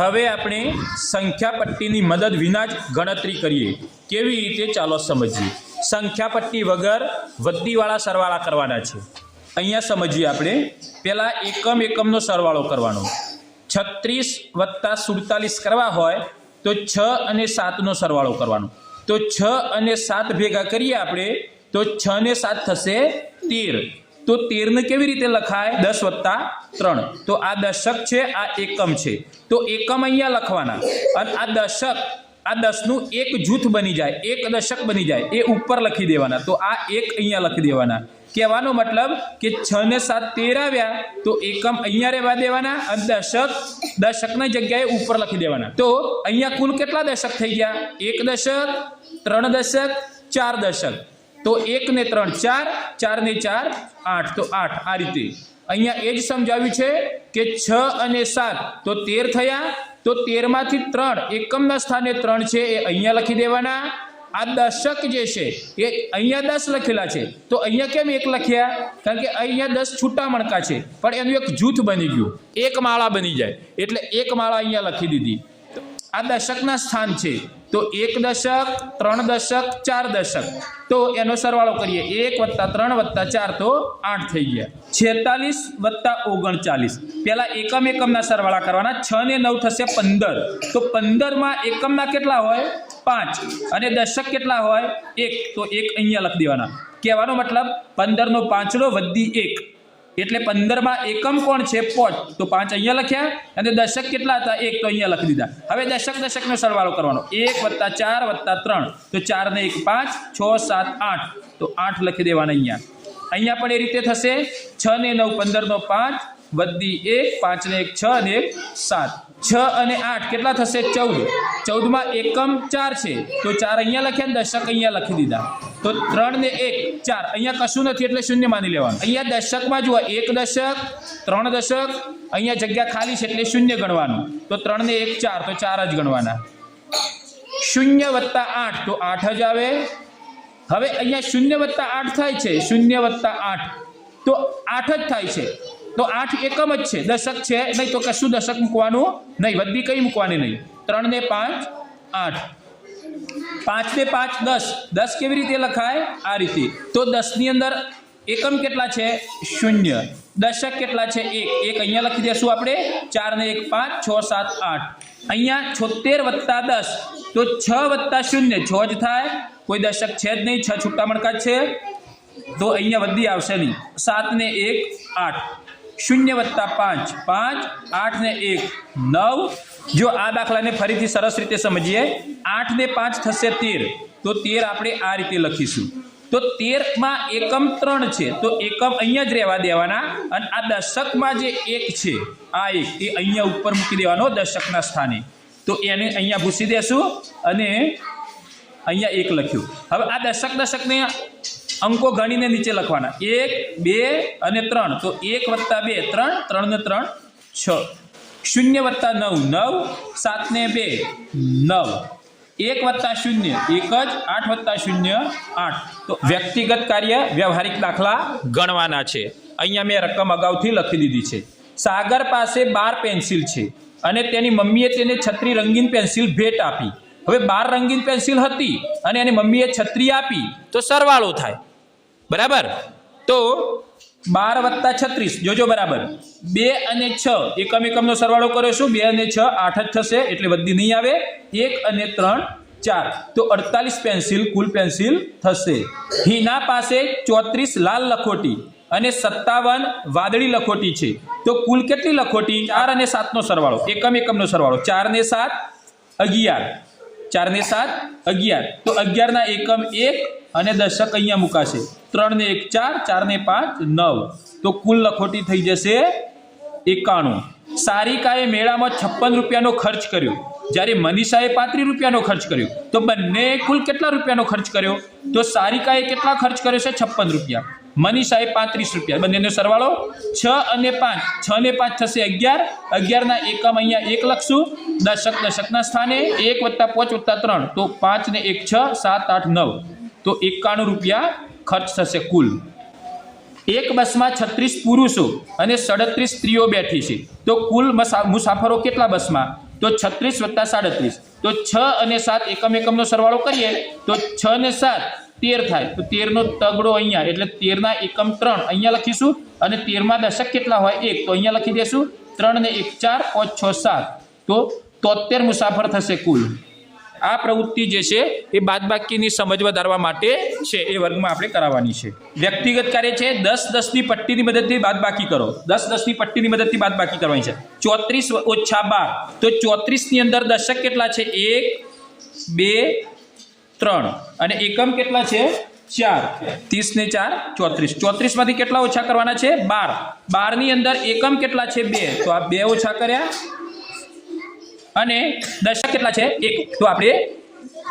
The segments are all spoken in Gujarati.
હવે આપણે સંખ્યાપટ્ટીની મદદ વિના જ ગણતરી કરીએ. કેવી રીતે ચાલો સમજીએ? સંખ્યાપટ્ટી વગર વધીવાળા સરવાળા કરવાના છે. અહીંયા સમજીએ આપણે. પહેલાં એકમ એકમનો સરવાળો કરવાનો. છત્રીસ વત્તા સુડતાલીસ કરવા હોય તો છ અને સાતનો સરવાળો કરવાનો. તો છ અને સાત ભેગા કરીએ આપણે, તો છ ને સાત થશે તેર. તો તેરને કેવી રીતે લખાય? દસ વત્તા ત્રણ. તો આ દશક છે, આ એકમ છે. તો એકમ અહીંયા લખવાના. અને આ દશક, આ દસનું એક જૂથ બની જાય, એક દશક બની જાય, એ ઉપર લખી દેવાના. તો આ એક અહીંયા લખી દેવાના. કહેવાનો મતલબ કે છ ને સાત તેર આવ્યા તો એકમ અહીંયા રહેવા દેવાના અને દશક, દશકની જગ્યાએ ઉપર લખી દેવાના. તો અહીંયા કુલ કેટલા દશક થઈ ગયા? એક દશક, ત્રણ દશક, ચાર દશક. તો એક ને ત્રણ, ચાર ચાર ને ચાર, આઠ. તો આઠ, આ રીતે. અહીંયા એ જ સમજાવ્યું છે કે છ અને સાત, તો તેર થયા. તો તેરમાંથી ત્રણ, એકમના સ્થાને ત્રણ છે, એ અહીંયા લખી દેવાના. આ દશક જે છે, એ અહીંયા દસ લખેલા છે. તો અહીંયા કેમ એક લખ્યા? કારણ કે અહીંયા દસ છૂટા મણકા છે. પણ એનું એક જૂથ બની ગયું. એક માળા બની જાય. એટલે એક માળા અહીંયા લખી દીધી. આ દશકના સ્થાન છે. તો એક દશક, ત્રણ દશક, ચાર દશક. તો એનો સરવાળો કરીએ. એક વત્તા ત્રણ વત્તા ચાર તો આઠ થઈ ગયા. છેતાલીસ વત્તા ઓગણચાલીસ. પહેલા એકમ એકમના સરવાળા કરવાના. છ ને નવ થશે પંદર. તો પંદરમાં એકમના કેટલા હોય? પાંચ. અને દશક કેટલા હોય? એક. તો એક અહીંયા લખી દેવાના. કહેવાનો મતલબ પંદરનો પાંચડો વધી એક. એટલે પંદરમાં એકમ કોણ છે? પોચ. તો પાંચ અહીંયા લખ્યા. અને દશક કેટલા હતા? એક તો અહીંયા લખી દીધા. હવે દશક દશકનો સરવાળો કરવાનો. એક વત્તા ચાર વત્તા ત્રણ. તો ચારને એક પાંચ, છ સાત આઠ. તો આઠ લખી દેવાના અહીંયા. અહીંયા પણ એ રીતે થશે. છ ને નવ પંદરનો પાંચ વધી એક પાંચને એક, છ અને એક સાત. છ અને આઠ કેટલા થશે? ચૌદ. ચૌદમાં એકમ ચાર છે. તો ચાર અહીંયા લખ્યા ને દશક અહીંયા લખી દીધા. તો ત્રણ ને એક, ચાર. અહીંયા કશું નથી એટલે શૂન્ય માની લેવાનું. અહીંયા દશકમાં જુઓ, એક દશક, ત્રણ દશક, અહીંયા જગ્યા ખાલી છે એટલે શૂન્ય ગણવાનું. તો ત્રણ ને એક, ચાર. તો ચાર જ ગણવાના. શૂન્ય વત્તા આઠ, તો આઠ જ આવે. હવે અહીંયા શૂન્ય વત્તા આઠ થાય છે. શૂન્ય વત્તા આઠ. તો આઠ જ થાય છે. તો આઠ એકમ જ છે. દશક છે નહીં તો કશું દશક મૂકવાનું નહીં. વધી કઈ મૂકવાની નહીં? ત્રણ ને પાંચ, આઠ. પાંચ ને પાંચ, દસ. દસ કેવી રીતે લખાય? આ રીતે. તો દસની અંદર એકમ કેટલા છે? શૂન્ય. દશક કેટલા છે? એક. એક અહીંયા લખી દેશું આપણે. ચાર ને એક પાંચ, છ સાત આઠ. અહીંયા છોતેર વત્તા દસ. તો છ વત્તા શૂન્ય. છ જ થાય. કોઈ દશક છે જ નહીં. છ છૂટા મણકા છે. તો અહીંયા વધી આવશે નહીં. સાત ને એક, આઠ. શૂન્ય વત્તા પાંચ. પાંચ, આઠ ને એક. નવ. જો આ દાખલાને ફરીથી સરસ રીતે સમજીએ, આઠ ને પાંચ થશે તેર. તો તેર આપણે આ રીતે લખીશું. તો તેરમાં એકમ ત્રણ છે. તો એકમ અહીંયા જ રહેવા દેવાના. અને આ દશકમાં જે એક છે, આ એક, એ અહીંયા ઉપર મૂકી દેવાનો દશકના સ્થાને. તો એને અહીંયા ભૂસી દેશું અને અહીંયા એક લખ્યું. હવે આ દશક દશકને અંકો ગણીને નીચે લખવાના. એક, બે અને ત્રણ. તો એક વત્તા બે, ત્રણ ત્રણ ને ત્રણ, છ. શૂન્ય વત્તા નવ નવ, સાત ને બે, નવ. એક વત્તા શૂન્ય, એક જ, આઠ વત્તા શૂન્ય, આઠ. તો વ્યક્તિગત કાર્ય વ્યવહારિક દાખલા ગણવાના છે. અહીંયા મેં રકમ અગાઉથી લખી દીધી છે. સાગર પાસે બાર પેન્સિલ છે અને તેની મમ્મીએ તેને છત્રી રંગીન પેન્સિલ ભેટ આપી. હવે બાર રંગીન પેન્સિલ હતી અને એની મમ્મીએ છત્રી આપી, તો સરવાળો થાય. બરાબર? તો બાર વત્તા છત્રીસ, જોજો બરાબર. બે અને છ એકમ એકમનો સરવાળો કર્યો શું? બે અને છ આઠ જ થશે, એટલે બધી નહીં આવે. એક અને ત્રણ, ચાર. તો અડતાલીસ પેન્સિલ, કુલ પેન્સિલ થશે. હિના પાસે ચોત્રીસ લાલ લખોટી અને સત્તાવન વાદળી લખોટી છે. તો કુલ કેટલી લખોટી? ચાર અને સાતનો સરવાળો. એકમ એકમનો સરવાળો. ચાર ને સાત, અગિયાર. ચાર ને સાત, અગિયાર. તો અગિયારના એકમ એક અને દશક અહીંયા મુકાશે. ત્રણ ને એક ચાર ચાર ને પાંચ, નવ. તો કુલ લખોટી થઈ જશે એકાણું. સારિકાએ મેળામાં છપ્પન રૂપિયાનો ખર્ચ કર્યો. જ્યારે મનીષાએ પાંત્રીસ રૂપિયાનો ખર્ચ કર્યો. તો બંને કુલ કેટલા રૂપિયાનો ખર્ચ કર્યો? તો સારિકાએ કેટલા ખર્ચ કર્યો છે? છપ્પન રૂપિયા. મનીષાએ પાંત્રીસ રૂપિયા. બંનેનો સરવાળો છ અને પાંચ. છ ને પાંચ થશે અગિયાર. અગિયારના એકમ અહીંયા એક લખશું. દશક દશકના સ્થાને એક વત્તા પાંચ વત્તા ત્રણ. તો પાંચ ને એક છ, સાત આઠ નવ. તો એકાણું રૂપિયા ખર્ચ થશે કુલ. એક બસમાં છત્રીસ પુરુષો અને સડત્રીસ સ્ત્રીઓ બેઠી છે. તો કુલ મસા- મુસાફરો કેટલા બસમાં? તો છત્રીસ વત્તા સાડત્રીસ. તો છ અને સાત એકમ એકમનો સરવાળો કરીએ, તો છ ને સાત તેર થાય. તો તેરનો તગડો અહીંયા, એટલે તેરના એકમ ત્રણ. અહીંયા લખીશું અને તેરમાં દશક કેટલા હોય? એક. તો અહીંયા લખી દેશું. ત્રણ ને એક, ચાર, પાંચ, છ, સાત. તો તોતેર મુસાફર થશે કુલ. આ પ્રવૃત્તિ જે છે, એ બાદબાકીની સમજ વધારવા માટે છે. એ વર્ગમાં આપણે કરાવવાની છે. વ્યક્તિગત કાર્ય છે, દસ દસની પટ્ટીની મદદથી બાદબાકી કરો. દસ દસની પટ્ટીની મદદથી બાદબાકી કરવાની છે. ચોત્રીસ ઓછા બાર. તો ચોત્રીસની અંદર દશક કેટલા છે? એક, બે ત્રણ. અને એકમ કેટલા છે? ચાર. ત્રીસ ને ચાર, ચોત્રીસ. ચોત્રીસમાંથી કેટલા ઓછા કરવાના છે? બાર. બારની અંદર એકમ કેટલા છે? બે. તો આ બે ઓછા કર્યા. અને દશક કેટલા છે? એક. તો આપણે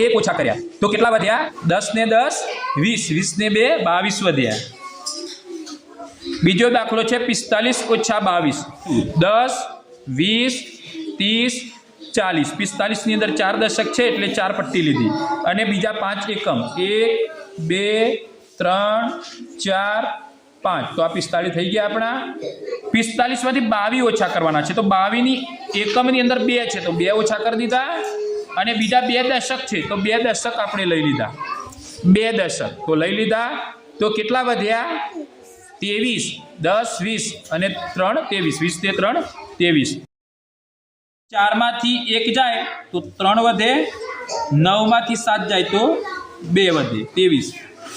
એક ઓછા કર્યા. તો કેટલા વધ્યા? દસ ને દસ, વીસ. વીસ ને બે, બાવીસ વધ્યા. બીજો દાખલો છે પિસ્તાલીસ ઓછા બાવીસ. દસ, વીસ, ત્રીસ ચાલીસ. પિસ્તાલીસની અંદર ચાર દશક છે એટલે ચાર પટ્ટી લીધી. અને બીજા પાંચ એકમ. એક, બે, ત્રણ, ચાર, પાંચ. તો આ પિસ્તાલીસ થઈ ગયા આપણા. પિસ્તાલીસમાંથી બાવી ઓછા કરવાના છે. તો બાવીની એકમની અંદર બે છે. તો બે ઓછા કરી દીધા. અને બીજા બે દશક છે. તો બે દશક આપણે લઈ લીધા. બે દશક. તો લઈ લીધા. તો કેટલા વધ્યા? ત્રેવીસ. દસ, વીસ અને ત્રણ, ત્રેવીસ. વીસ તે ત્રણ, ત્રેવીસ. ચારમાંથી એક જાય તો ત્રણ વધે, નવમાંથી સાત જાય તો બે વધે, ત્રેવીસ.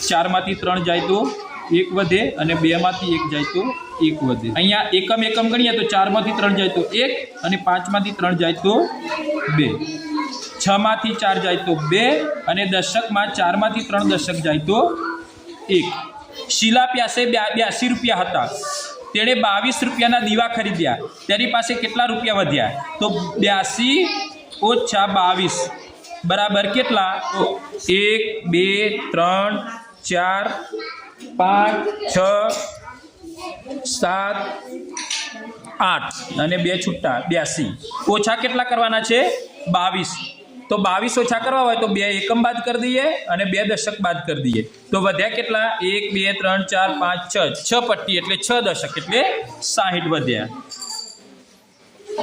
ચારમાંથી ત્રણ જાય તો એક વધે અને બેમાંથી એક જાય તો એક વધે. અહીંયા એકમ એકમ ગણીએ તો ચારમાંથી ત્રણ જાય તો એક અને પાંચમાંથી ત્રણ જાય તો બે. છમાંથી ચાર જાય તો બે અને દશકમાં ચારમાંથી ત્રણ દશક જાય તો એક. શીલા પ્યાસે બ્યા- બ્યાસી રૂપિયા હતા. તેણે બાવીસ રૂપિયાના દીવા ખરીદ્યા. તેની પાસે કેટલા રૂપિયા વધ્યા? તો બ્યાસી ઓછા બાવીસ. બરાબર કેટલા? એક, બે, ત્રણ, ચાર, પાંચ, છ, સાત, આઠ. અને બે છૂટા. બ્યાસી. ઓછા કેટલા કરવાના છે? બાવીસ. તો બાવીસ ઓછા કરવા હોય તો બે એકમ બાદ કરી દઈએ અને બે દશક બાદ કરી દઈએ. તો વધ્યા કેટલા? એક, બે, ત્રણ, ચાર, પાંચ, છ. છ પટ્ટી એટલે છ દશક એટલે સાહીઠ વધ્યા.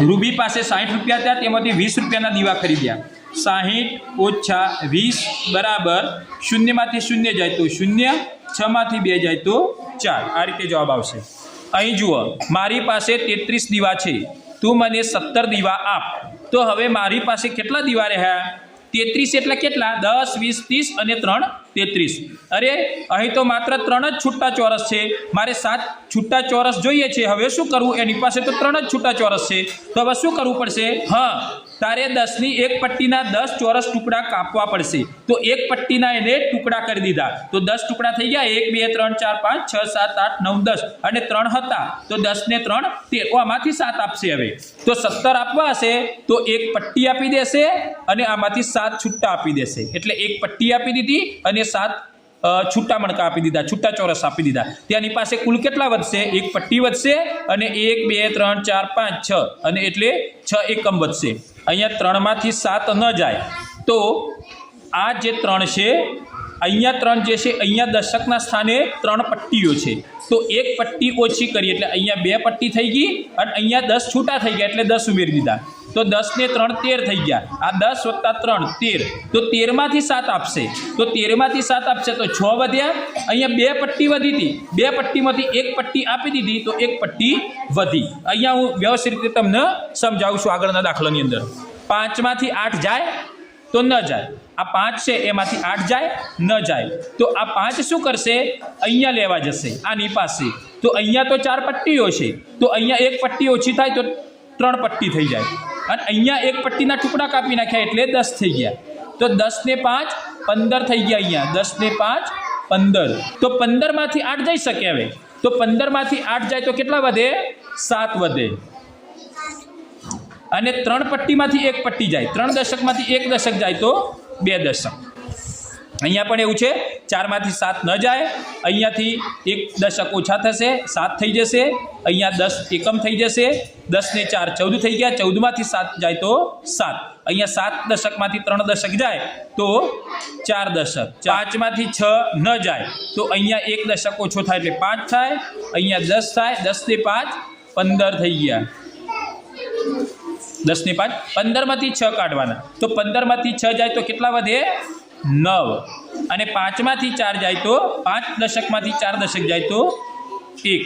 રૂબી પાસે સાહીઠ રૂપિયા હતા તેમાંથી વીસ રૂપિયાના દીવા ખરીદ્યા. સાહીઠ ઓછા વીસ બરાબર શૂન્યમાંથી શૂન્ય જાય તો શૂન્ય, છમાંથી બે જાય તો ચાર. આ રીતે જવાબ આવશે. અહીં જુઓ, મારી પાસે તેત્રીસ દીવા છે. તું મને સત્તર દીવા આપ. તો હવે મારી પાસે કેટલા દીવા રહ્યા તેત્રીસ એટલે કેટલા? દસ, વીસ, ત્રીસ અને ત્રણ તેત્રીસ. અરે, અહીં તો માત્ર ત્રણ જ છૂટા ચોરસ છે. મારે સાત છૂટા ચોરસ જોઈએ છે. હવે શું કરવું એની પાસે તો ત્રણ જ છૂટા ચોરસ છે. તો હવે શું કરવું પડશે? હા તારે દસની એક પટ્ટીના દસ ચોરસ ટુકડા કાપવા પડશે. તો એક પટ્ટીના એને ટુકડા કરી દીધા. તો દસ ટુકડા થઈ ગયા. એક, બે, ત્રણ, ચાર, પાંચ, છ, સાત, આઠ, નવ, દસ અને ત્રણ હતા. તો દસ ને ત્રણ તેર. આમાંથી સાત આપશે હવે. તો સત્તર આપવા હશે, તો એક પટ્ટી આપી દેશે અને આમાંથી સાત છૂટા આપી દેશે. એટલે એક પટ્ટી આપી દીધી અને સાત છૂટા મણકા આપી દીધા. છૂટા ચોરસ આપી દીધા. તેની પાસે કુલ કેટલા વધશે? એક પટ્ટી વધશે અને એક, બે, ત્રણ, ચાર, પાંચ, છ. અને એટલે છ એકમ વધશે. અહીંયા ત્રણમાંથી સાત ન જાય. તો આ જે ત્રણ છે અહીંયા ત્રણ જે છે, અહીંયા દશકના સ્થાને ત્રણ પટ્ટીઓ છે. તો એક પટ્ટી ઓછી કરી એટલે અહીંયા બે પટ્ટી થઈ ગઈ અને અહીંયા દસ છૂટા થઈ ગયા એટલે દસ ઉમેરી દીધા. તો દસને ત્રણ તેર થઈ ગયા. આ દસ વત્તા ત્રણ, તેર. તો તેરમાંથી સાત આપશે. તો તેરમાંથી સાત આપશે તો છ વધ્યા. અહીંયા બે પટ્ટી વધી હતી. બે પટ્ટીમાંથી એક પટ્ટી આપી દીધી તો એક પટ્ટી વધી. અહીંયા હું વ્યવસ્થિત રીતે તમને સમજાવું છું આગળના દાખલાની અંદર. પાંચમાંથી આઠ જાય તો ન જાય. આ પાંચ છે, એમાંથી આઠ જાય, ન જાય. તો આ પાંચ શું કરશે? અહીંયા લેવા જશે આની પાસે તો અહીંયા તો ચાર પટ્ટીઓ છે. તો અહીંયા એક પટ્ટી ઓછી થાય તો ત્રણ પટ્ટી થઈ જાય. અને અહીંયા એક પટ્ટીના ટુકડા કાપી નાખ્યા એટલે દસ થઈ ગયા. તો દસ ને પાંચ, પંદર થઈ ગયા અહીંયા. દસ ને પાંચ, પંદર. તો પંદરમાંથી આઠ જઈ શકે હવે. તો પંદરમાંથી આઠ જાય તો કેટલા વધે? સાત વધે. અને ત્રણ પટ્ટીમાંથી એક પટ્ટી જાય. ત્રણ દશકમાંથી એક દશક જાય તો બે દશક. અહીંયા પણ એવું છે, ચારમાંથી સાત ન જાય, અહીંયાથી એક દશક ઓછા થશે, સાત થઈ જશે, અહીંયા દસ એકમ થઈ જશે, દસને ચાર ચૌદ થઈ ગયા, ચૌદમાંથી સાત જાય તો સાત. અહીંયા સાત દશકમાંથી ત્રણ દશક જાય તો ચાર દશક. પાંચમાંથી છ ન જાય તો અહીંયા એક દશક ઓછો થાય એટલે પાંચ થાય, અહીંયા દસ થાય, દસને પાંચ પંદર થઈ ગયા. દસને પાંચ. પંદરમાંથી છ કાઢવાના. તો પંદરમાંથી છ જાય તો કેટલા વધે? નવ. અને પાંચમાંથી ચાર જાય તો પાંચ દશકમાંથી ચાર દશક જાય તો એક.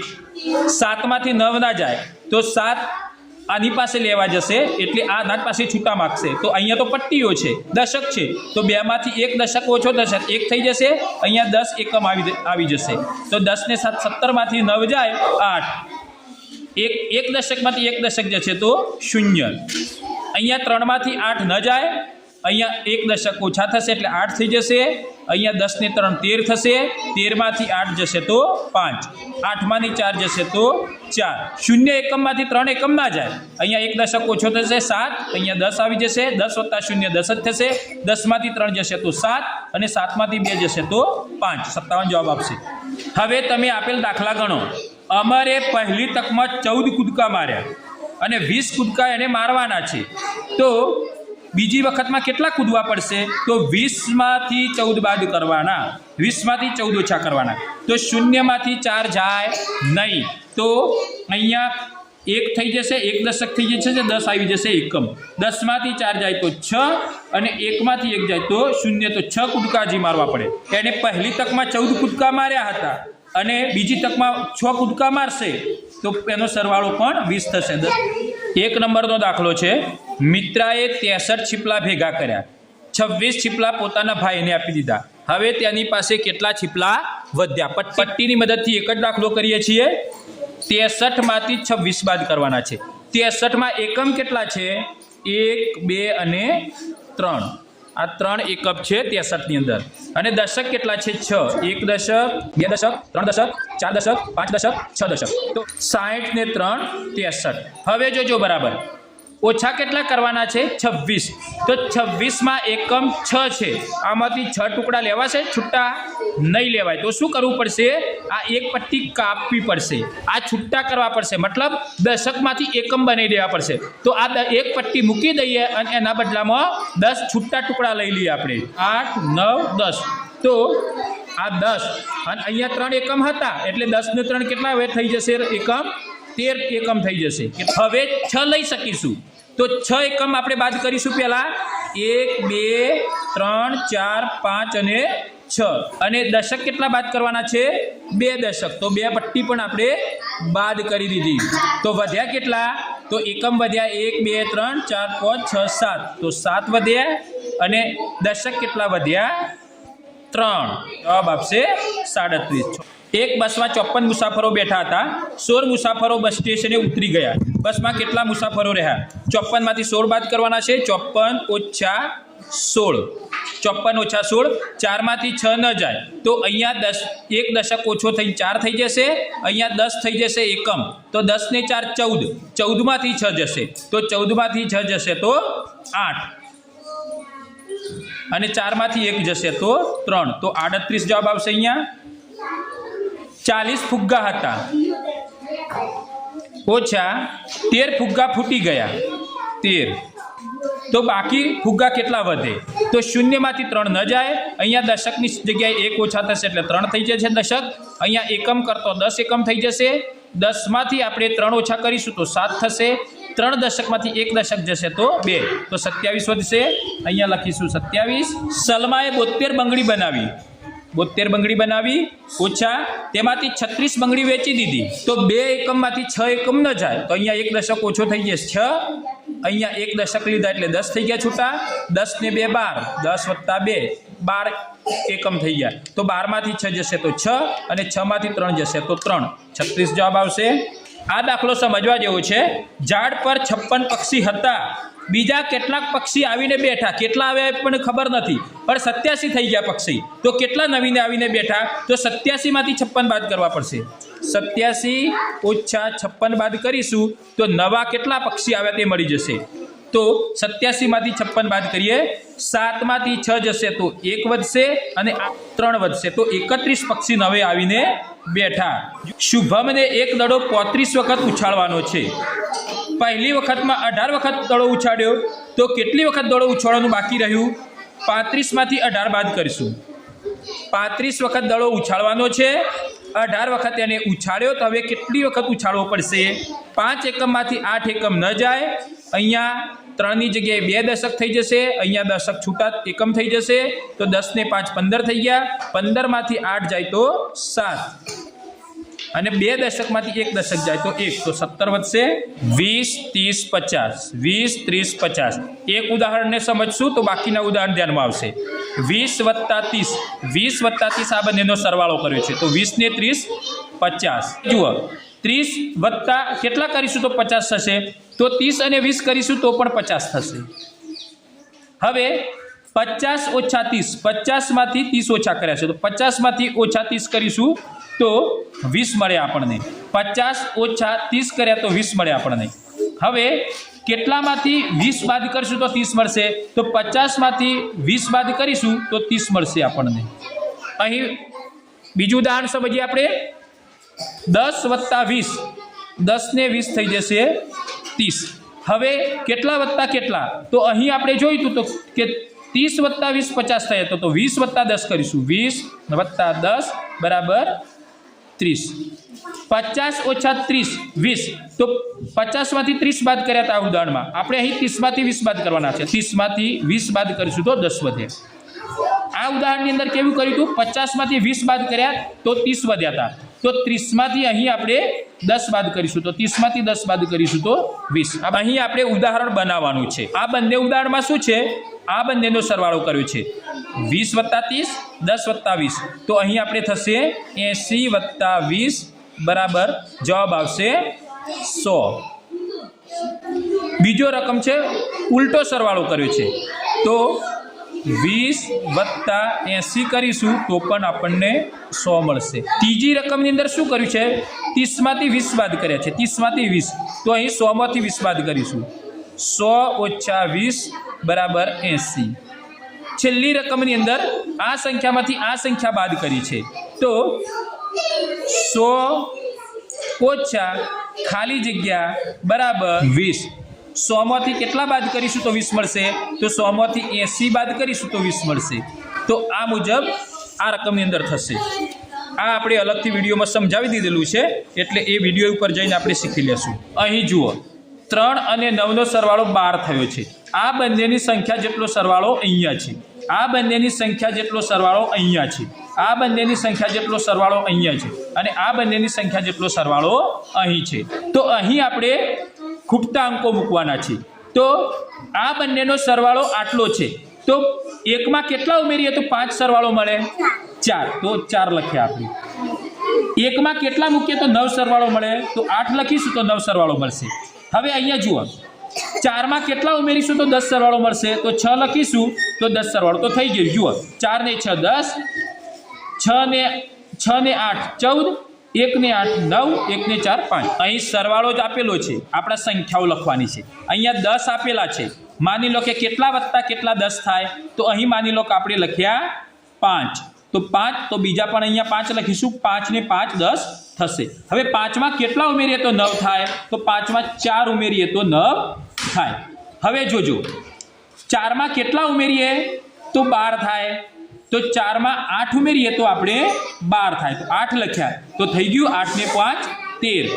સાતમાંથી નવ ના જાય તો સાત આની પાસે લેવા જશે, એટલે આ નાટ પાસે છૂટા માગશે તો અહીંયા તો પટ્ટીઓ છે, દશક છે. તો બેમાંથી એક દશક ઓછો દશક, એક થઈ જશે. અહીંયા દસ એકમ આવી આવી જશે. તો દસ ને સાત સત્તરમાંથી નવ જાય આઠ. એક એક દશકમાંથી એક દશક જશે તો શૂન્ય. અહીંયા ત્રણમાંથી આઠ ન જાય, અહીંયા એક દશક ઓછા થશે એટલે આઠ થઈ જશે, અહીંયા દસને ત્રણ તેર થશે, તેરમાંથી આઠ જશે તો પાંચ. આઠમાંથી ચાર જશે તો ચાર. શૂન્ય એકમમાંથી ત્રણ એકમ ના જાય. અહીંયા એક દશક ઓછો થશે સાત, અહીંયા દસ આવી જશે, દસ વત્તા શૂન્ય દસ જ થશે. દસમાંથી ત્રણ જશે તો સાત અને સાતમાંથી બે જશે તો પાંચ. સત્તાવન જવાબ આપશે. હવે તમે આપેલ દાખલા ગણો. અમારે પહેલી તકમાં ચૌદ કૂદકા માર્યા અને વીસ કૂદકા એને મારવાના છે. તો બીજી વખતમાં કેટલા કૂદવા પડશે? તો વીસમાંથી ચૌદ બાદ કરવાના. વીસમાંથી ચૌદ ઓછા કરવાના. તો શૂન્યમાંથી ચાર જાય નહીં. તો અહીંયા એક થઈ જશે, એક દશક થઈ જશે દસ આવી જશે એકમ. દસમાંથી ચાર જાય તો છ અને એકમાંથી એક જાય તો શૂન્ય. તો છ કૂદકાજી મારવા પડે. એને પહેલી તકમાં ચૌદ કૂદકા માર્યા હતા. અને બીજી તકમાં છ કૂદકા મારશે, તો એનો સરવાળો પણ વીસ થશે. એક નંબરનો દાખલો છે, મિત્રાએ ત્રેસઠ છીપલા ભેગા કર્યા. છવ્વીસ છીપલા પોતાના ભાઈને આપી દીધા. હવે તેની પાસે કેટલા છીપલા વધ્યા? પટ- પટ્ટીની મદદથી એક જ દાખલો કરીએ છીએ. ત્રેસઠમાંથી છવ્વીસ બાદ કરવાના છે. ત્રેસઠમાં એકમ કેટલા છે? એક, બે અને ત્રણ. આ ત્રણ એકમ છે ત્રેસઠની અંદર. અને દશક કેટલા છે? છ. એક દશક, બે દશક, ત્રણ દશક, ચાર દશક, પાંચ દશક, છ દશક. તો સાઠ ને ત્રણ ત્રેસઠ. હવે જોજો બરાબર. ઓછા કેટલા કરવાના છે? છવ્વીસ. તો છવ્વીસમાં એકમ છ છે. આમાંથી છ ટુકડા લેવાશે, છૂટા નહીં લેવાય. તો શું કરવું પડશે? આ એક પટ્ટી કાપવી પડશે. આ છૂટા કરવા પડશે. મતલબ દશકમાંથી એકમ બનાવી દેવા પડશે. તો આ એક પટ્ટી મૂકી દઈએ અને એના બદલામાં દસ છૂટા ટુકડા લઈ લઈએ આપણે. આઠ, નવ, દસ. તો આ દસ. અને અહીંયા ત્રણ એકમ હતા. એટલે દસ ને ત્રણ કેટલા? હવે થઈ જશે એકમ તેર એકમ થઈ જશે. હવે છ લઈ શકીશું. તો છ એકમ આપણે બાદ કરીશું પહેલાં. એક, બે, ત્રણ, ચાર, પાંચ અને છ. અને દશક કેટલા બાદ કરવાના છે? બે દશક. તો બે પટ્ટી પણ આપણે બાદ કરી દીધી. તો વધ્યા કેટલા? તો એકમ વધ્યા એક, બે, ત્રણ, ચાર, પાંચ, છ, સાત. તો સાત વધ્યા અને દશક કેટલા વધ્યા? ત્રણ. જવાબ આપશે સાડત્રીસ. એક બસમાં ચોપન મુસાફરો બેઠા હતા. સોળ મુસાફરો બસ સ્ટેશને ઉતરી ગયા. બસમાં કેટલા મુસાફરો રહ્યા? ચોપનમાંથી સોળ બાદ કરવાના છે. ચોપન ઓછા સોળ. ચોપન ઓછા સોળ. ચારમાંથી છ ન જાય. તો અહીંયા દસ, એક દશક ઓછો થઈ, ચાર થઈ જશે. અહીંયા દસ થઈ જશે એકમ. તો દસ ને ચાર ચૌદ. ચૌદમાંથી છ જશે. તો ચૌદમાંથી છ જશે તો આઠ. અને ચારમાંથી એક જશે તો ત્રણ. તો આડત્રીસ જવાબ આવશે અહીંયા. ચાલીસ ફુગ્ગા હતા. ઓછા તેર ફુગ્ગા ફૂટી ગયા. તેર. તો બાકી ફુગ્ગા કેટલા વધે? તો શૂન્યમાંથી ત્રણ ન જાય. અહીંયા દશકની જગ્યાએ એક ઓછા થશે એટલે ત્રણ થઈ જશે દશક. અહીંયા એકમ કરતો દસ એકમ થઈ જશે. દસમાંથી આપણે ત્રણ ઓછા કરીશું તો સાત થશે. ત્રણ દશકમાંથી એક દશક જશે તો બે. તો સત્યાવીસ વધશે. અહીંયા લખીશું સત્યાવીસ. સલમાએ બોતેર બંગડી બનાવી. બોતેર બંગડી બનાવી, ઓછા તેમાંથી છત્રીસ બંગડી વેચી દીધી. તો બે એકમમાંથી છ એકમ ન જાય. તો અહીંયા એક દશક ઓછો થઈ જશે છ, અહીંયા એક દશક લીધા એટલે દસ થઈ ગયા છૂટા. દસ ને બે બાર. દસ વત્તા બે. બાર એકમ થઈ ગયા. તો બારમાંથી છ જશે તો છ અને છમાંથી ત્રણ જશે તો ત્રણ. છત્રીસ જવાબ આવશે. આ દાખલો સમજવા જેવો છે. ઝાડ પર છપ્પન પક્ષી હતા. બીજા કેટલાક પક્ષી આવીને બેઠા. કેટલા આવ્યા પણ ખબર નથી. પણ સત્યાસી થઈ ગયા પક્ષી. તો કેટલા નવીને આવીને બેઠા? તો સત્યાસીમાંથી છપ્પન બાદ કરવા પડશે. સત્યાસી ઓછા છપ્પન બાદ કરીશું તો નવા કેટલા પક્ષી આવ્યા તે મળી જશે. તો સત્યાસીમાંથી છપ્પન બાદ કરીએ. સાતમાંથી છ જશે તો એક વધશે અને ત્રણ વધશે. તો એકત્રીસ પક્ષી નવે આવીને બેઠા. શુભમને એક દડો પોત્રીસ વખત ઉછાળવાનો છે. પહેલી વખતમાં અઢાર વખત દડો ઉછાળ્યો. તો કેટલી વખત દડો ઉછાળવાનું બાકી રહ્યું? પાંત્રીસમાંથી અઢાર બાદ કરીશું. પાંત્રીસ વખત દડો ઉછાળવાનો છે. અઢાર વખત એને ઉછાળ્યો તો હવે કેટલી વખત ઉછાળવો પડશે? પાંચ એકમમાંથી આઠ એકમ ન જાય. અહીંયા ત્રણની જગ્યાએ બે દશક થઈ જશે. અહીંયા દશક છૂટા એકમ થઈ જશે. તો દસ ને પાંચ પંદર થઈ ગયા. પંદરમાંથી આઠ જાય તો સાત. અને બે દશકમાંથી એક દશક જાય તો એક. તો સત્તર વધશે, વીસ, ત્રીસ, પચાસ. વીસ, ત્રીસ, પચાસ. એક ઉદાહરણને સમજશું તો બાકીના ઉદાહરણ ધ્યાનમાં આવશે. વીસ વત્તા ત્રીસ. વીસ વત્તા ત્રીસ આ બંનેનો સરવાળો કર્યો છે. તો વીસ ને ત્રીસ, પચાસ. જુઓ, ત્રીસ વત્તા કેટલા કરીશું તો પચાસ થશે? તો ત્રીસ અને વીસ કરીશું તો પણ પચાસ થશે. હવે, પચાસ ઓછા ત્રીસ. પચાસમાંથી ત્રીસ ઓછા કર્યા છે. તો પચાસમાંથી ઓછા ત્રીસ કરીશું તો વીસ મળે આપણને. પચાસ ઓછા ત્રીસ કર્યા તો વીસ મળે આપણને. હવે કેટલામાંથી વીસ બાદ કરીશું તો ત્રીસ મળશે. તો પચાસમાંથી વીસ બાદ કરીશું તો ત્રીસ મળશે આપણને. અહીં બીજું ઉદાહરણ સમજીએ આપણે. દસ વત્તા વીસ. દસને વીસ થઈ જશે ત્રીસ. હવે કેટલા વત્તા કેટલા? તો અહીં આપણે જોઈતું તો કે ત્રીસ વત્તા વીસ પચાસ થયા તો વીસ વત્તા દસ કરીશું. વીસ વત્તા દસ બરાબર ત્રીસ પચાસ ઓછા ત્રીસ, વીસ. તો પચાસમાંથી ત્રીસ બાદ કર્યા હતા આ ઉદાહરણમાં. આપણે અહીં ત્રીસમાંથી વીસ બાદ કરવાના છે. ત્રીસમાંથી વીસ બાદ કરીશું તો દસ વધે. આ ઉદાહરણની અંદર કેવું કર્યું હતું? પચાસમાંથી વીસ બાદ કર્યા તો ત્રીસ વધ્યા હતા. તો ત્રીસમાંથી અહીં આપણે દસ બાદ કરીશું. તો ત્રીસમાંથી દસ બાદ કરીશું તો વીસ. અહીં આપણે ઉદાહરણ બનાવવાનું છે. આ બંને ઉદાહરણમાં શું છે? આ બંનેનો સરવાળો કર્યો છે. વીસ વત્તા ત્રીસ, દસ વત્તા વીસ. તો અહીં આપણે થશે એંસી વત્તા વીસ બરાબર જવાબ આવશે સો. બીજો રકમ છે, ઉલટો સરવાળો કર્યો છે. તો વીસ વત્તા એંસી કરીશું તો પણ આપણને સો મળશે. ત્રીજી રકમની અંદર શું કર્યું છે? ત્રીસમાંથી વીસ બાદ કર્યા છે. ત્રીસમાંથી વીસ. તો અહીં સોમાંથી વીસ બાદ કરીશું. સો ઓછા વીસ બરાબર એંસી. છેલ્લી રકમની અંદર આ સંખ્યામાંથી આ સંખ્યા બાદ કરી છે. તો સો ઓછા ખાલી જગ્યા બરાબર વીસ. સોમાંથી કેટલા બાદ કરીશું તો વીસ મળશે? તો સોમાંથી એંસી બાદ કરીશું તો વીસ મળશે. તો આ મુજબ આ રકમની અંદર થશે. આ આપણે અલગથી વિડીયોમાં સમજાવી દીધેલું છે, એટલે એ વીડિયો ઉપર જઈને આપણે શીખી લેશું. અહીં જુઓ, ત્રણ અને નવનો સરવાળો બાર થયો છે. આ બંનેની સંખ્યા જેટલો સરવાળો અહીંયા છે. આ બંનેની સંખ્યા જેટલો સરવાળો અહીંયા છે. આ બંનેની સંખ્યા જેટલો સરવાળો અહીંયા છે. અને આ બંનેની સંખ્યા જેટલો સરવાળો અહીં છે. તો અહીં આપણે ખૂટતા અંકો મૂકવાના છે. તો આ બંનેનો સરવાળો આટલો છે. તો એકમાં કેટલા ઉમેરીએ તો પાંચ સરવાળો મળે? ચાર. તો ચાર લખ્યા આપણે. એકમાં કેટલા મૂકીએ તો નવ સરવાળો મળે? તો આઠ લખીશું તો નવ સરવાળો મળશે. હવે અહીંયા જુઓ. ચારમાં કેટલા ઉમેરીશું તો દસ સરવાળો મળશે? તો છ લખીશું તો દસ સરવાળો. તો થઈ ગયું. જુઓ. ચાર ને છ દસ, છ ને છ ને આઠ ચૌદ એક ને આઠ, નવ, એકને ચાર, પાંચ. અહીં સરવાળો જ આપેલો છે. આપણે સંખ્યાઓ લખવાની છે. અહીંયા દસ આપેલા છે. માની લો કે કેટલા વત્તા કેટલા દસ થાય? તો અહીં માની લો કે આપણે લખ્યા પાંચ. તો પાંચ, તો બીજા પણ અહીંયા પાંચ લખીશું. પાંચને પાંચ દસ થશે. હવે પાંચમાં કેટલા ઉમેરીએ તો નવ થાય? તો પાંચમાં ચાર ઉમેરીએ તો નવ થાય. હવે જોજો. ચારમાં કેટલા ઉમેરીએ? તો બાર થાય. તો ચારમાં આઠ ઉમેરીએ તો આપણે બાર થાય. તો આઠ લખ્યા. તો થઈ ગયું આઠ ને પાંચ, તેર.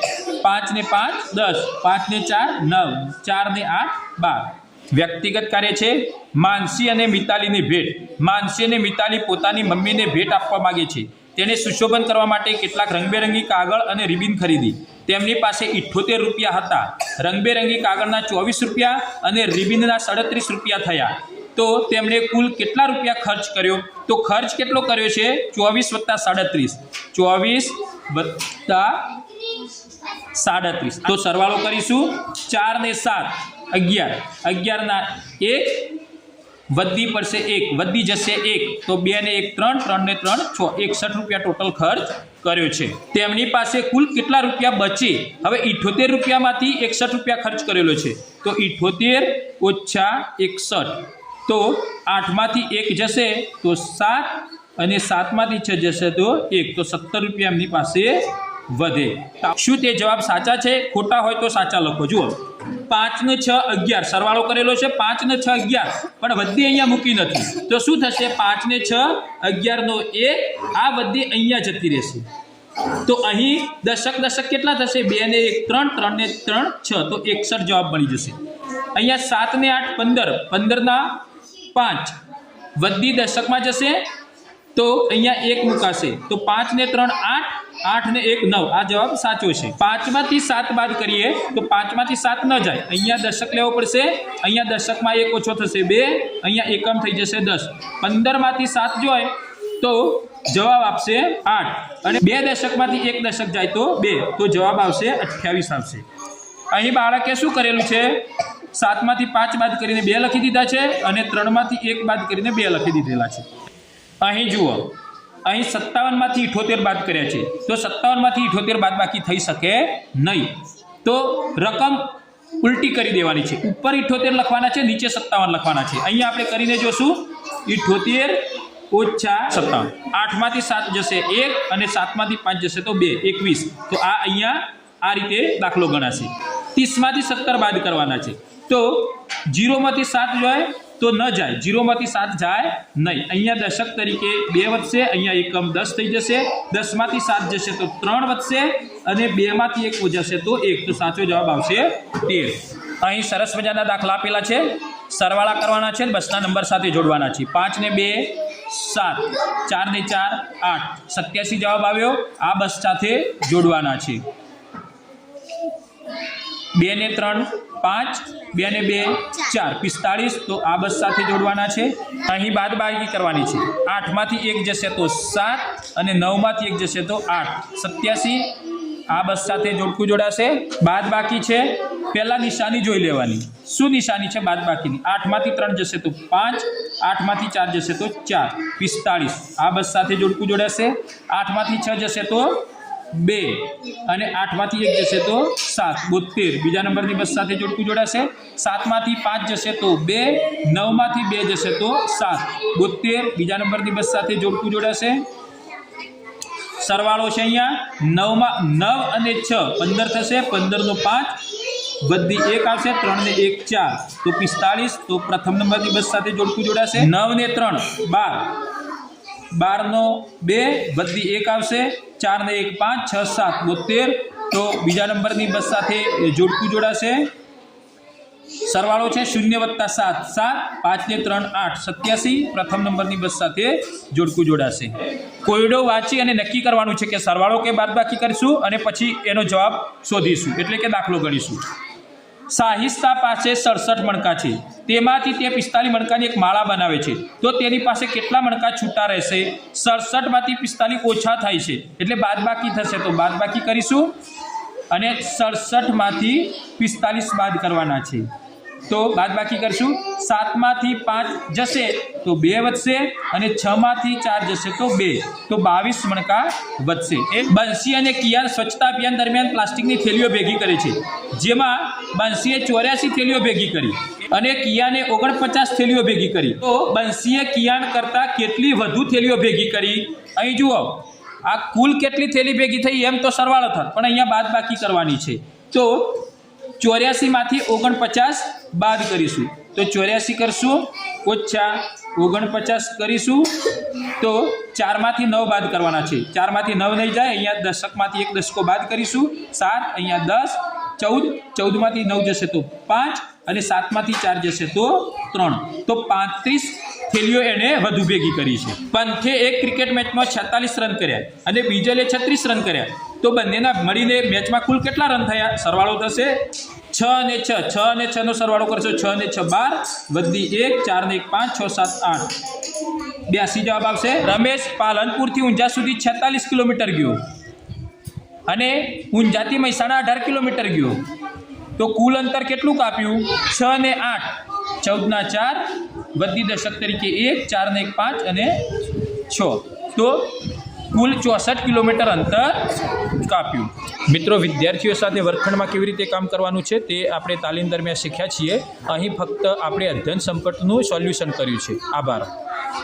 પાંચ ને પાંચ, દસ. પાંચ ને ચાર, નવ. ચાર ને આઠ, બાર. વ્યક્તિગત કાર્ય છે. માનસી અને મિતાલીની ભેટ. માનસી અને મિતાલી પોતાની મમ્મીને ભેટ આપવા માગે છે. તેને સુશોભન કરવા માટે કેટલાક રંગબેરંગી કાગળ અને રિબિન ખરીદી. તેમની પાસે ઇઠ્ઠોતેર રૂપિયા હતા. રંગબેરંગી કાગળના ચોવીસ રૂપિયા અને રિબિનના સાડત્રીસ રૂપિયા થયા. તો તેમણે કુલ કેટલા રૂપિયા ખર્ચ કર્યો? તો ખર્ચ કેટલો કર્યો છે? ચોવીસ વત્તા સાડત્રીસ. ચોવીસ વત્તા સાડત્રીસ. તો સરવાળો કરીશું. ચાર ને સાત. અગિયાર. અગિયારના એક વધી પડશે એક. વધી જશે એક. તો બે ને એક ત્રણ ત્રણ ને ત્રણ, છ. એકસઠ રૂપિયા ટોટલ ખર્ચ કર્યો છે. તેમની પાસે કુલ કેટલા રૂપિયા બચે? હવે ઇઠોતેર રૂપિયામાંથી એકસઠ રૂપિયા ખર્ચ કરેલો છે. તો ઇઠોતેર ઓછા એકસઠ. તો આઠમાંથી એક જશે, તો સાત અને સાતમાંથી છ જશે, તો એક. તો સત્તર રૂપિયા એમની પાસે વધે. શું તે જવાબ સાચા છે? ખોટા હોય તો સાચા લખો. જુઓ. પાંચ ને છ અગિયાર. સરવાળો કરેલો છે. પાંચ ને છ અગિયાર. પણ વધી અહીંયા મૂકી નથી. તો શું થશે? પાંચ ને છ અગિયારનો એક. આ વધી અહીંયા જતી રહેશે. તો અહીં દશક દશક કેટલા થશે? બે ને એક, ત્રણ ત્રણ ને ત્રણ, છ. તો એકસઠ જવાબ મળી જશે. અહીંયા સાત ને આઠ, પંદર. પંદરના પાંચ. વધી દશકમાં જશે તો અહીંયા એક મુકાશે. તો પાંચ ને ત્રણ આઠ આઠ ને એક નવ. આ જવાબ સાચો છે. પાંચમાંથી સાત બાદ કરીએ તો પાંચમાંથી સાત ન જાય. અહીંયા દશક લેવો પડશે. અહીંયા દશકમાં એક ઓછો થશે બે. અહીંયા એકમ થઈ જશે દસ. પંદરમાંથી સાત જોય તો જવાબ આપશે આઠ. અને બે દશકમાંથી એક દશક જાય તો બે. તો જવાબ આવશે અઠ્યાવીસ આવશે. અહીં બાળકે શું કરેલું છે? સાતમાંથી પાંચ બાદ કરીને બે લખી દીધા છે અને ત્રણમાંથી એક બાદ કરીને બે લખી દીધેલા છે. અહીં જુઓ, અહીં સત્તાવનમાંથી ઇઠોતેર બાદ કર્યા છે. તો સત્તાવનમાંથી ઇઠોતેર બાદ બાકી થઈ શકે નહીં. તો રકમ ઉલટી કરી દેવાની છે. ઉપર ઇઠોતેર લખવાના છે, નીચે સત્તાવન લખવાના છે. અહીંયા આપણે કરીને જોશું, ઇઠોતેર ઓછા સત્તાવન. આઠમાંથી સાત જશે એક અને સાતમાંથી પાંચ જશે તો બે, એકવીસ. તો આ અહીંયા આ રીતે દાખલો ગણાશે. ત્રીસમાંથી સત્તર બાદ કરવાના છે. તો જીરોમાંથી સાત જાય તો ન જાય. જીરોમાંથી સાત જાય નહીં. અહીંયા દશક તરીકે બે વધશે, અહીંયા એકમ દસ થઈ જશે, દસમાંથી સાત જશે તો ત્રણ વધશે અને બેમાંથી એક જશે તો એક. તો સાચો જવાબ આવશે તેર. અહીં સરસ મજાના દાખલા આપેલા છે. સરવાળા કરવાના છે બસના નંબર સાથે જોડવાના છે. પાંચને બે, સાત. ચારને ચાર, આઠ. સત્યાસી જવાબ આવ્યો. આ બસ સાથે જોડવાના છે. બે ને ત્રણ, પાંચ, બે ને બે, ચાર. પિસ્તાળીસ, તો આ બસ સાથે જોડવાના છે. અહીં બાદ બાકી કરવાની છે. આઠમાંથી એક જશે તો સાત અને નવમાંથી એક જશે તો આઠ. સત્યાસી, આ બસ સાથે જોડકું જોડાશે. બાદ બાકી છે પહેલાં નિશાની જોઈ લેવાની. શું નિશાની છે બાદ બાકીની? આઠમાંથી ત્રણ જશે તો પાંચ, આઠમાંથી ચાર જશે તો ચાર. પિસ્તાળીસ, આ બસ સાથે જોડકું જોડાશે. આઠમાંથી છ જશે તો બે અને આઠમાંથી એક જશે તો સાત. બોતેર. બીજા નંબરની બસ સાથે જોડકું જોડાશે. સાતમાંથી પાંચ જશે તો બે. નવમાંથી બે જશે તો સાત. બોતેર. બીજા નંબરની બસ સાથે જોડકું જોડાશે. સરવાળો છે અહીંયા નવમાં નવ અને છ. પંદર થશે. પંદરનો પાંચ. બધી એક આવશે. ત્રણ ને એક ચાર. તો પિસ્તાળીસ. તો પ્રથમ નંબરની બસ સાથે જોડકું જોડાશે. નવ ને ત્રણ. બાર. બારનો બે, બધી એક આવશે. ચાર ને એક પાંચ, છ, સાત, બોતેર. તો બીજા નંબરની બસ સાથે જોડકું જોડાશે. સરવાળો છે શૂન્ય વત્તા સાત. સાત, પાંચ ને ત્રણ, આઠ. સત્યાસી પ્રથમ નંબરની બસ સાથે જોડકું જોડાશે. કોયડો વાંચી અને નક્કી કરવાનું છે કે સરવાળો કે બાદબાકી કરીશું અને પછી એનો જવાબ શોધીશું. એટલે કે દાખલો ગણીશું. સાહિસ્તા પાસે સડસઠ મણકા છે. તેમાંથી તે પિસ્તાલીસ મણકાની એક માળા બનાવે છે. તો તેની પાસે કેટલા મણકા છૂટા રહેશે? સડસઠમાંથી પિસ્તાલીસ ઓછા થાય છે. એટલે બાદબાકી થશે. તો બાદબાકી કરીશું. અને સડસઠમાંથી પિસ્તાલીસ બાદ કરવાના છે. તો બાદબાકી કરશું. સાતમાંથી પાંચ જશે તો બે વધશે અને છમાંથી ચાર જશે તો બે. તો બાવીસ મણકા વધશે. એ બંસી અને કિયાર સ્વચ્છતા અભિયાન દરમિયાન પ્લાસ્ટિકની થેલીઓ ભેગી કરે છે. જેમાં બંસીએ ચોર્યાસી થેલીઓ ભેગી કરી અને કિયાને ઓગણપચાસ થેલીઓ ભેગી કરી. તો બંસીએ કિયાન કરતાં કેટલી વધુ થેલીઓ ભેગી કરી? અહીં જુઓ. આ કુલ કેટલી થેલી ભેગી થઈ એમ તો સરવાળો થાત પણ અહીંયા બાદ બાકી કરવાની છે. તો ચોર્યાસીમાંથી ઓગણપચાસ બાદ કરીશું. તો ચોર્યાસી કરશું, ઓછા ઓગણપચાસ કરીશું. તો ચારમાંથી નવ બાદ કરવાના છે. ચારમાંથી નવ નહીં જાય, અહીંયા દશકમાંથી એક દશકો બાદ કરીશું. સાત, અહીંયા દસ, ચૌદ, ચૌદમાંથી નવ જશે તો પાંચ અને સાતમાંથી ચાર જશે તો ત્રણ. તો પાંત્રીસ થેલીઓ એણે વધુ ભેગી કરી છે. પંથે એક ક્રિકેટ મેચમાં છેતાલીસ રન કર્યા અને બીજલે છત્રીસ રન કર્યા. તો બંનેના મળીને મેચમાં કુલ કેટલા રન થયા? સરવાળો થશે. છ અને છ. છ અને છ નો સરવાળો કરશો. છ અને છ બાર. વધી એક, ચાર ને એક, પાંચ, છ, સાત, આઠ. બ્યાસી જવાબ આવશે. રમેશ પાલનપુરથી ઊંઝા સુધી છેતાલીસ કિલોમીટર ગયો. અને ઊંઝાથી મહેસાણા અઢાર કિલોમીટર ગયો. તો કુલ અંતર કેટલું કાપ્યું? છ ને આઠ. ચૌદના ચાર. વધી દશક તરીકે એક, ચાર ને એક, પાંચ અને છ. તો કુલ ચોસઠ કિલોમીટર અંતર કાપ્યું. મિત્રો, વિદ્યાર્થીઓ સાથે વર્ગખંડમાં કેવી રીતે કામ કરવાનું છે તે આપણે તાલીમ દરમિયાન શીખ્યા છીએ. અહીં ફક્ત આપણે અધ્યયન સંપર્કનું સોલ્યુશન કર્યું છે. આભાર.